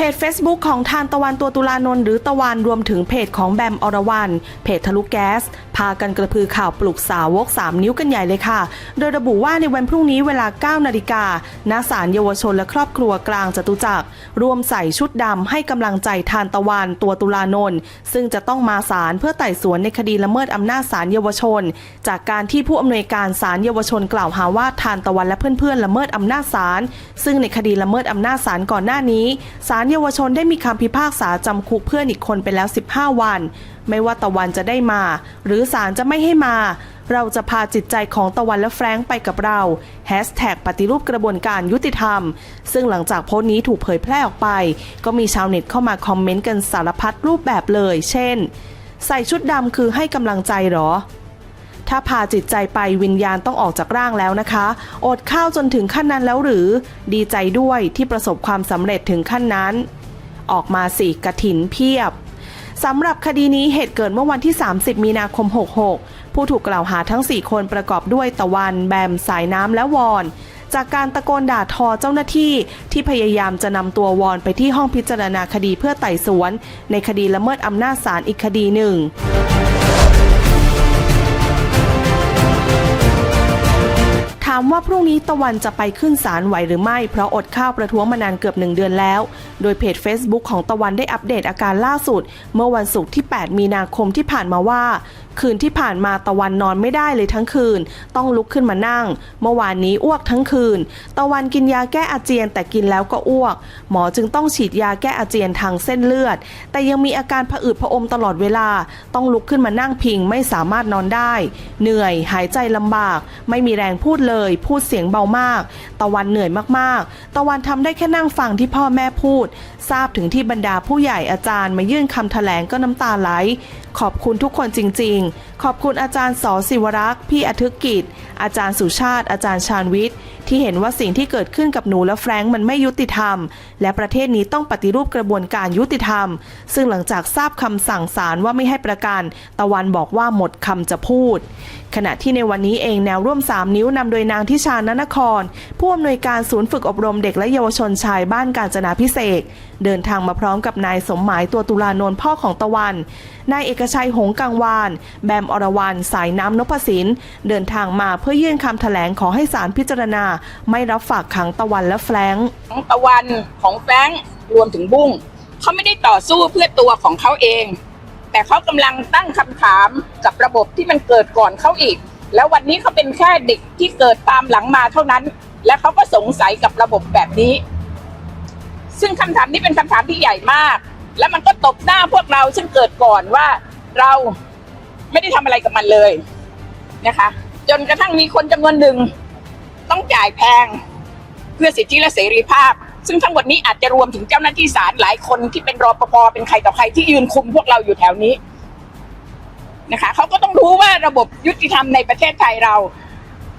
Facebook ของทานตะวันตัวตุลานนท์หรือตะวันรวมถึงเพจของแบมอรวรันเพจทะลุแก๊ส พากันกระพือข่าวปลุกสาวก 3 นิ้วกันใหญ่เลยค่ะ โดยระบุว่าในวันพรุ่งนี้เวลา 9 นาฬิกาณศาลเยาวชนและครอบครัวกลางจตุจักรร่วมใส่ชุดดำให้กำลังใจทานตะวันตัวตุลานนท์ซึ่งจะต้องมาศาลเพื่อไต่สวนในคดีละเมิดอำนาจศาลเยาวชน จากการที่ผู้อำนวยการศาลเยาวชนกล่าวหาว่าทานตะวันและเพื่อนๆละเมิดอำนาจศาลซึ่งในคดีละเมิดอำนาจศาลก่อนหน้านี้ศาลเยาวชนได้มีคำพิพากษาจำคุกเพื่อนอีกคนไปแล้ว 15 วัน ไม่ว่าตะวันจะได้มา หรือศาลจะไม่ให้มา เราจะพาจิตใจของตะวันและแฟรงค์ไปกับเราแฮชแท็กปฏิรูปกระบวนการยุติธรรม ซึ่งหลังจากโพสต์นี้ถูกเผยแพร่ออกไป ก็มีชาวเน็ตเข้ามาคอมเมนต์กันสารพัดรูปแบบเลย เช่น ใส่ชุดดำคือให้กำลังใจหรอ ถ้าพาจิตใจไปวิญญาณต้องออกจากร่างแล้วนะคะ อดข้าวจนถึงขั้นนั้นแล้วหรือ ดีใจด้วยที่ประสบความสำเร็จถึงขั้นนั้น ออกมาสี่กระถินเพียบสำหรับคดีนี้เหตุเกิดเมื่อวันที่ 30 มีนาคม 66 ผู้ถูกกล่าวหาทั้ง 4 คนประกอบด้วยตะวัน แบม สายน้ำ และวอน จากการตะโกนด่าทอเจ้าหน้าที่ที่พยายามจะนำตัววอนไปที่ห้องพิจารณาคดีเพื่อไต่สวน ในคดีละเมิดอำนาจศาลอีกคดีหนึ่งามว่าพรุ่งนี้ตะวันจะไปขึ้นศาลไหวหรือไม่ เพราะอดข้าวประท้วงมานานเกือบหนึ่งเดือนแล้วโดยเพจ Facebook ของตะวันได้อัปเดตอาการล่าสุด เมื่อวันศุกร์ที่ 8 มีนาคมที่ผ่านมาว่า คืนที่ผ่านมาตะวันนอนไม่ได้เลยทั้งคืน ต้องลุกขึ้นมานั่ง เมื่อวานนี้อ้วกทั้งคืน ตะวันกินยาแก้อาเจียนแต่กินแล้วก็อ้วก หมอจึงต้องฉีดยาแก้อาเจียนทางเส้นเลือด แต่ยังมีอาการผะอืดผะอมตลอดเวลา ต้องลุกขึ้นมานั่งพิงไม่สามารถนอนได้ เหนื่อย หายใจลำบาก ไม่มีแรงพูดเลย พูดเสียงเบามาก ตะวันเหนื่อยมากๆ ตะวันทำได้แค่นั่งฟังที่พ่อแม่พูดทราบถึงที่บรรดาผู้ใหญ่อาจารย์มายื่นคำแถลงก็น้ำตาไหล ขอบคุณทุกคนจริง ๆ ขอบคุณอาจารย์สอศิวรักษ์พี่อทึกกิจ อาจารย์สุชาติ อาจารย์ชาญวิทย์ ที่เห็นว่าสิ่งที่เกิดขึ้นกับหนูและแฟรงค์มันไม่ยุติธรรม และประเทศนี้ต้องปฏิรูปกระบวนการยุติธรรม ซึ่งหลังจากทราบคำสั่งศาลว่าไม่ให้ประกัน ตะวันบอกว่าหมดคำจะพูด ขณะที่ในวันนี้เองแนวร่วม 3 นิ้วนำโดยนางทิชานนคร ผู้อำนวยการศูนย์ฝึกอบรมเด็กและเยาวชนชายบ้านกาญจนาพิเศษเดินทางมาพร้อมกับนายสมหมายตัวตุลานนท์พ่อของตะวัน นายเอกชัยหงกังวาน แบมอรวรรณสายน้ำนพสินเดินทางมาเพื่อยื่นคำแถลงขอให้ศาลพิจารณาไม่รับฝากขังตะวันและแฟรงค์ของตะวันของแฟรงค์รวมถึงบุ้งเขาไม่ได้ต่อสู้เพื่อตัวของเขาเอง แต่เขากำลังตั้งคำถามกับระบบที่มันเกิดก่อนเขาอีก แล้ววันนี้เขาเป็นแค่เด็กที่เกิดตามหลังมาเท่านั้น และเขาก็สงสัยกับระบบแบบนี้ ซึ่งคำถามนี้เป็นคำถามที่ใหญ่มาก และมันก็ตบหน้าพวกเราซึ่งเกิดก่อนว่าเราไม่ได้ทำอะไรกับมันเลยนะคะ จนกระทั่งมีคนจำนวนหนึ่ง ต้องจ่ายแพง เพื่อสิทธิและเสรีภาพ ซึ่งทั้งหมดนี้อาจจะรวมถึงเจ้าหน้าที่ศาลหลายคนที่เป็นรอปภเป็นใครต่อใครที่ยืนคุมพวกเราอยู่แถวนี้นะคะเขาก็ต้องรู้ว่าระบบยุติธรรมในประเทศไทยเรา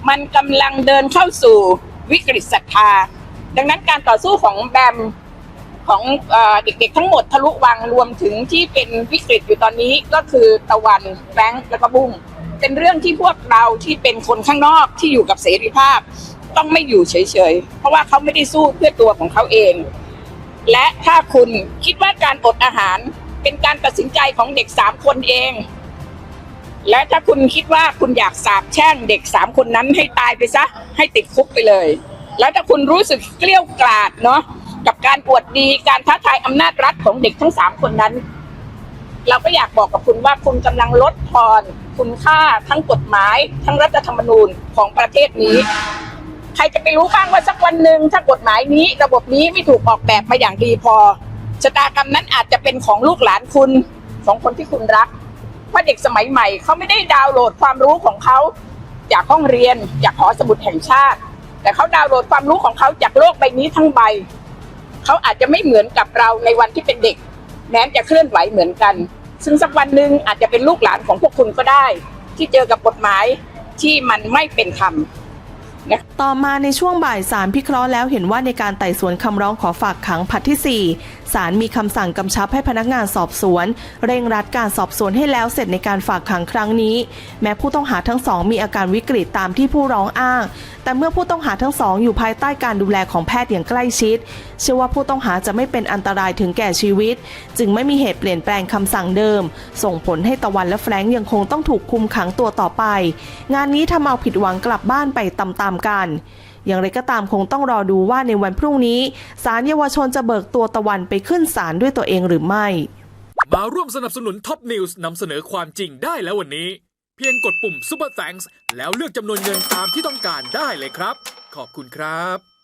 มันกำลังเดินเข้าสู่วิกฤตศรัทธา ดังนั้นการต่อสู้ของแบมของเอ่อเด็กๆทั้งหมดทะลุวังรวมถึงที่เป็นวิกฤตอยู่ตอนนี้ก็คือตะวันแบงค์แล้วก็บุ้ง เป็นเรื่องที่พวกเราที่เป็นคนข้างนอกที่อยู่กับเสรีภาพ ต้องไม่อยู่เฉยๆ เพราะว่าเขาไม่ได้สู้เพื่อตัวของเขาเอง และถ้าคุณคิดว่าการอดอาหารเป็นการตัดสินใจของเด็กสามคนเอง และถ้าคุณคิดว่าคุณอยากสาบแช่งเด็กสามคนนั้นให้ตายไปซะ ให้ติดคุกไปเลย แล้วถ้าคุณรู้สึกเกลี้ยวกราดเนาะกับการอวดดีการท้าทายอำนาจรัฐของเด็กทั้งสามคนนั้น เราก็อยากบอกกับคุณว่าคุณกำลังลดทอนคุณค่าทั้งกฎหมาย ทั้งรัฐธรรมนูญของประเทศนี้ ใครจะไปรู้บ้างว่าสักวันหนึ่งถ้ากฎหมายนี้ ระบบนี้ไม่ถูกออกแบบมาอย่างดีพอชะตากรรมนั้นอาจจะเป็นของลูกหลานคุณของคนที่คุณรักเพราะเด็กสมัยใหม่เขาไม่ได้ดาวน์โหลดความรู้ของเขาจากห้องเรียนจากหอสมุดแห่งชาติ แต่เขาดาวน์โหลดความรู้ของเขาจากโลกใบนี้ทั้งใบเขาอาจจะไม่เหมือนกับเราในวันที่เป็นเด็ก แม้จะเคลื่อนไหวเหมือนกัน ซึ่งสักวันหนึ่งอาจจะเป็นลูกหลานของพวกคุณก็ได้ ที่เจอกับกฎหมายที่มันไม่เป็นธรรมต่อมาในช่วงบ่ายสารพิเคราะห์แล้วเห็นว่าในการไต่สวนคำร้องขอฝากขังผลัดที่ ศาลมีคำสั่งกำชับให้พนักงานสอบสวน เร่งรัดการสอบสวนให้แล้วเสร็จในการฝากขังครั้งนี้ แม้ผู้ต้องหาทั้งสองมีอาการวิกฤตตามที่ผู้ร้องอ้าง แต่เมื่อผู้ต้องหาทั้งสองอยู่ภายใต้การดูแลของแพทย์อย่างใกล้ชิด เชื่อว่าผู้ต้องหาจะไม่เป็นอันตรายถึงแก่ชีวิต จึงไม่มีเหตุเปลี่ยนแปลงคำสั่งเดิม ส่งผลให้ตะวันและแฟรงค์ยังคงต้องถูกคุมขังตัวต่อไป งานนี้ทำเอาผิดหวังกลับบ้านไปตามๆกัน อย่างไรก็ตามคงต้องรอดูว่าในวันพรุ่งนี้ศาลเยาวชนจะเบิกตัวตะวันไปขึ้นศาลด้วยตัวเองหรือไม่ มาร่วมสนับสนุนท็อปนิวส์นำเสนอความจริงได้แล้ววันนี้ เพียงกดปุ่ม Super Thanks แล้วเลือกจำนวนเงินตามที่ต้องการได้เลยครับ ขอบคุณครับ